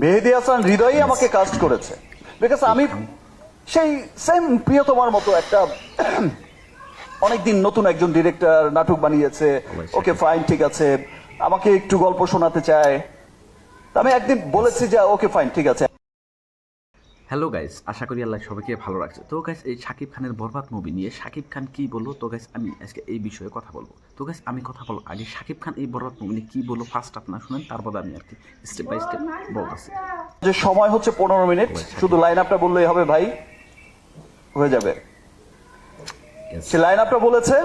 মেহেদি হাসান হৃদয়ই আমাকে কাস্ট করেছে। বিকজ আমি সেই সেম প্রিয়তমার মতো একটা অনেকদিন নতুন একজন ডিরেক্টর নাটক বানিয়েছে। ওকে ফাইন ঠিক আছে। আমাকে একটু গল্প শোনাতে চায়। আমি একদিন বলেছি যে ওকে ফাইন ঠিক আছে। হ্যালো গাইস আশা করি আল্লাহ সবাইকে ভালো রাখছে। তো গাইস এই শাকিব খানের বরবাদ মুভি নিয়ে শাকিব খান কি বলল? তো গাইস আমি আজকে এই বিষয়ে কথা বলব। তো গাইস আমি কথা বলব আগে শাকিব খান এই বরবাদ মুভি নিয়ে কি বলল ফার্স্ট আপনার শুনেন তারপর আমি আর কি স্টেপ বাই স্টেপ বলতেছি। যে সময় হচ্ছে পনেরো মিনিট শুধু লাইন আপটা বললেই হবে ভাই হয়ে যাবে। সে লাইন আপটা বলেছে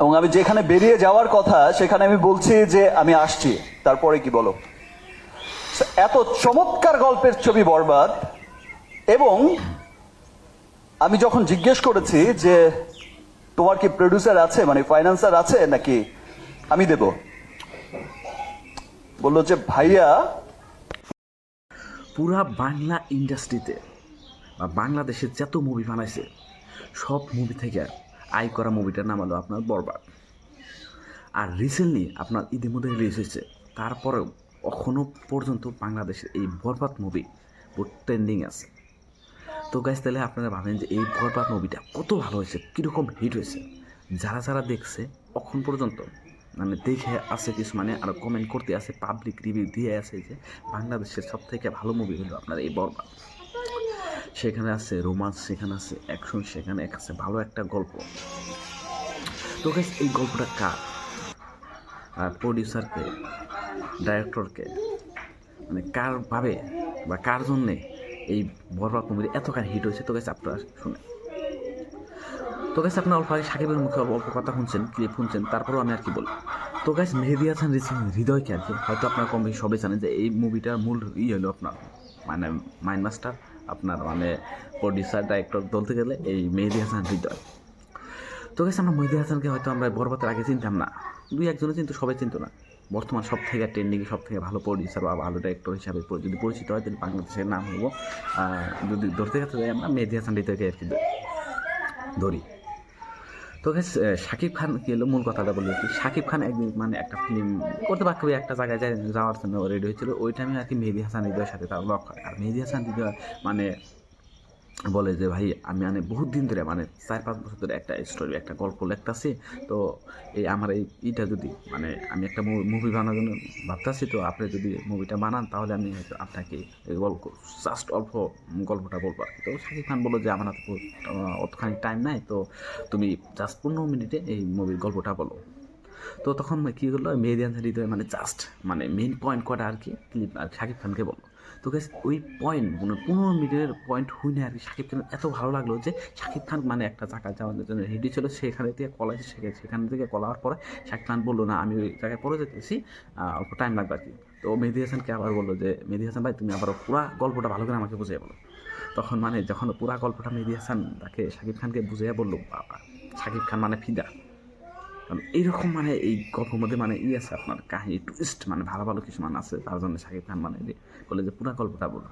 এবং আমি যেখানে বেরিয়ে যাওয়ার কথা সেখানে আমি বলছি যে আমি আসছি। তারপরে কি বলো? এত চমৎকার গল্পের ছবি বরবাদ, এবং আমি যখন জিজ্ঞেস করেছি যে, তোমার কি প্রডিউসার আছে মানে ফাইন্যান্সার আছে, নাকি? আমি দেব। বলল যে, ভাইয়া, পুরা বাংলা ইন্ডাস্ট্রিতে বা বাংলাদেশে যত মুভি বানাইছে, সব মুভি থেকে আয় করা মুভিটার নাম হলো আপনার বরবাদ। আর রিসেন্টলি আপনার ইতিমধ্যে রিলিজ হয়েছে, তারপরেও এখনও পর্যন্ত বাংলাদেশের এই বরবাদ মুভি ট্রেন্ডিং আছে। তো গাইজ তাহলে আপনারা ভাবেন যে এই বরবাদ মুভিটা কত ভালো হয়েছে, কীরকম হিট হয়েছে? যারা যারা দেখছে এখন পর্যন্ত মানে দেখে আছে কিছু মানে আরও কমেন্ট করতে আছে পাবলিক রিভিউ দিয়ে আছে যে বাংলাদেশের সব থেকে ভালো মুভি হলো আপনার এই বরবাদ সেখানে আছে রোমান্স সেখানে আছে অ্যাকশন সেখানে আছে ভালো একটা গল্প। তো গাইজ এই গল্পটা কার? আর প্রডিউসারকে ডাইরেক্টরকে মানে কার ভাবে বা কার জন্যে এই বরবাদ মুভির এতখানি হিট হয়েছে তো গেছে আপনারা শুনে। তো গেছে আপনার অল্প আগে সাকিবের মুখে অল্প অল্প কথা শুনছেন ক্লিপ শুনছেন, তারপরেও আমি আর কি বলি তো গাছ মেহেদি হাসান হৃদয়কে আর কি হয়তো আপনার কম বেশি সবাই জানেন যে এই মুভিটার মূল ই হলো আপনার মানে মাইন্ড মাস্টার আপনার মানে প্রডিউসার ডাইরেক্টর বলতে গেলে এই মেহেদি হাসান হৃদয়। তো গেছে আমরা মেহেদি হাসানকে হয়তো আমরা বরবাতের আগে চিনতাম না। দুই একজনে চিনতো, সবাই চিনতো না। বর্তমান সব থেকে ট্রেন্ডিংয়ে সব থেকে ভালো প্রডিউসার বা ভালো ডাইরেক্টর হিসাবে যদি পরিচিত হয়, তাহলে বাংলাদেশের নাম হব যদি ধরতে গেছে যাই আমরা মেহেদি হাসান হৃদয়কে আর কি ধরি। তো শাকিব খান কি হলো? মূল কথাটা বলি কি শাকিব খান একদিন মানে একটা ফিল্ম করতে পারবে একটা জায়গায় যাওয়ার জন্য রেডি হয়েছিল। ওই টাইমে আর কি মেহেদি হাসান হৃদয়ের সাথে তার লক আর মেহেদি হাসান হৃদয় মানে বলে যে, ভাই, আমি মানে বহুত দিন ধরে মানে চার পাঁচ বছর ধরে একটা স্টোরি একটা গল্প লিখতেছি। তো এই আমার এই ইটা যদি মানে আমি একটা মুভি বানানোর জন্য ভাবতেছি, তো আপনি যদি মুভিটা বানান, তাহলে আমি হয়তো আপনাকে এই গল্প জাস্ট অল্প গল্পটা বলব তো শাকিব খান বলল যে, আমার অতখানি টাইম নাই, তো তুমি জাস্ট পনেরো মিনিটে এই মুভির গল্পটা বলো। তো তখন কী করল মেহেদি হাসান হৃদয় মানে জাস্ট মানে মেইন পয়েন্ট কটা আর কি ক্লিপ আর শাকিব খানকে বলল। তো গেছে ওই পয়েন্ট মানে পনেরো মিনিটের পয়েন্ট হই না আর কি শাকিব খান এত ভালো লাগল যে শাকিব খান মানে একটা জায়গায় যাওয়ার জন্য রেডি ছিল সেখানে থেকে কলা সেখানে সেখান থেকে কলা হওয়ার পরে শাকিব খান বলল, না, আমি ওই জায়গায় পরে যেতেছি অল্প টাইম লাগবে আর কি। তো মেহেদি হাসানকে আবার বলল যে, মেহেদি হাসান ভাই, তুমি আবার পুরা গল্পটা ভালো করে আমাকে বুঝিয়ে বলো। তখন মানে যখন পুরা গল্পটা মেহেদি হাসান তাকে শাকিব খানকে বুঝিয়ে বলল, বাবা শাকিব খান মানে ফিদা। এইরকম মানে এই গল্পের মধ্যে মানে ই আছে আপনার কাহিনী টুইস্ট মানে ভালো ভালো কিছু মানে আছে। তার জন্য শাকিব খান মানে বলে যে, পুরো গল্পটা বলো।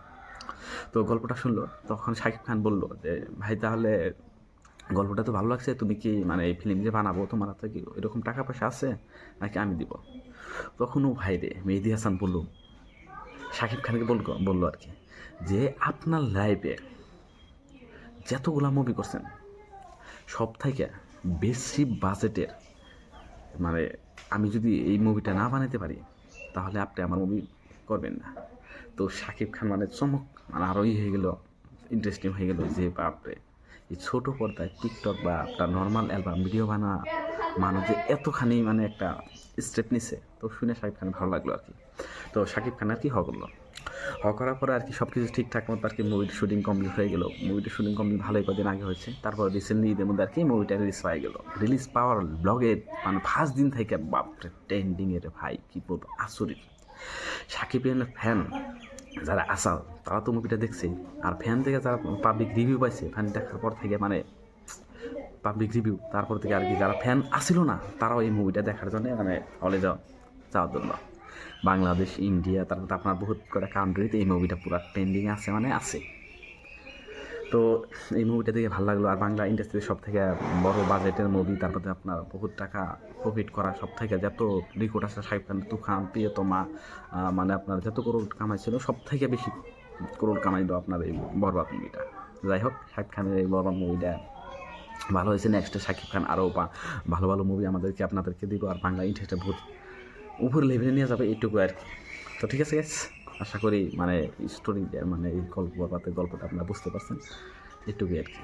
তো গল্পটা শুনলো, তখন শাকিব খান বলল যে, ভাই, তাহলে গল্পটা তো ভালো লাগছে, তুমি কি মানে এই ফিল্ম যে বানাবো, তোমার হাতে কি এরকম টাকা পয়সা আছে? নাকি আমি দিব? তখন ও ভাই রে মেহেদি হাসান বলল শাকিব খানকে বলল, বলল আর কি, যে আপনার লাইফে যতগুলা মুভি করছেন, সব থেকে বেশি বাজেটের মানে আমি যদি এই মুভিটা না বানাতে পারি, তাহলে আপনি আমার মুভি করবেন না। তো শাকিব খান মানে চমক মানে আরও ই হয়ে গেল ইন্টারেস্টিং হয়ে গেল যে বাপরে, এই ছোটো পর্দায় টিকটক বা একটা নর্মাল অ্যালবাম ভিডিও বানা, মানুষ যে এতখানি মানে একটা স্টেপ নিছে, তো শুনে শাকিব খান ভালো লাগল আর কি। তো শাকিব খান আর কি হ করল হ করার পরে আর কি সব কিছু ঠিকঠাক মতো আর কি মুভির শুটিং কমপ্লিট হয়ে গেল। মুভিটার শুটিং কমপ্লিট ভালোই কদিন আগে হয়েছে। তারপর রিসেন্টলি ঈদের মধ্যে আর কি মুভিটা রিলিজ পাই গেল। রিলিজ পাওয়ার ব্লগে মানে ফার্স্ট দিন থেকে বাপরে ট্রেন্ডিংয়ের ভাই, কী বলব আসরিত সাকিবের ফ্যান যারা আসাল, তারা তো মুভিটা দেখছে। আর ফ্যান থেকে যারা পাবলিক রিভিউ পাইছে ফ্যান দেখার পর থেকে মানে পাবলিক রিভিউ তারপর থেকে আর কি যারা ফ্যান আসিল না, তারাও এই মুভিটা দেখার জন্য মানে হলে যাওয়া যাওয়ার জন্য। বাংলাদেশ, ইন্ডিয়া, তারপর আপনার বহুত কটা কান্ট্রিতে এই মুভিটা পুরো ট্রেন্ডিং আছে মানে আছে। তো এই মুভিটা দেখে ভালো লাগল। আর বাংলা ইন্ডাস্ট্রির সব থেকে বড় বাজেটের মুভি তারপরে আপনার বহুত টাকা প্রফিট করা সব থেকে যত রেকর্ড আছে সাহেব খান তুফান, প্রিয়তমা মানে আপনার যত করোড় কামাইছিল সব থেকে বেশি করোড় কামাইলো আপনার এই বরবাদ মুভিটা যাই হোক সাহেব খানের এই বরবাদ মুভিটা ভালো হয়েছে। নেক্সট শাকিব খান আরও ভালো ভালো মুভি আমাদেরকে, আপনাদেরকে দিব। আর বাংলা ইন্ডাস্ট্রি বহুত উপর লেভেলে নিয়ে যাবে এইটুকু আর কি। তো ঠিক আছে গ্যাস আশা করি মানে স্টোরি মানে এই গল্প গল্পটা আপনারা বুঝতে পারছেন এটুকুই আর কি।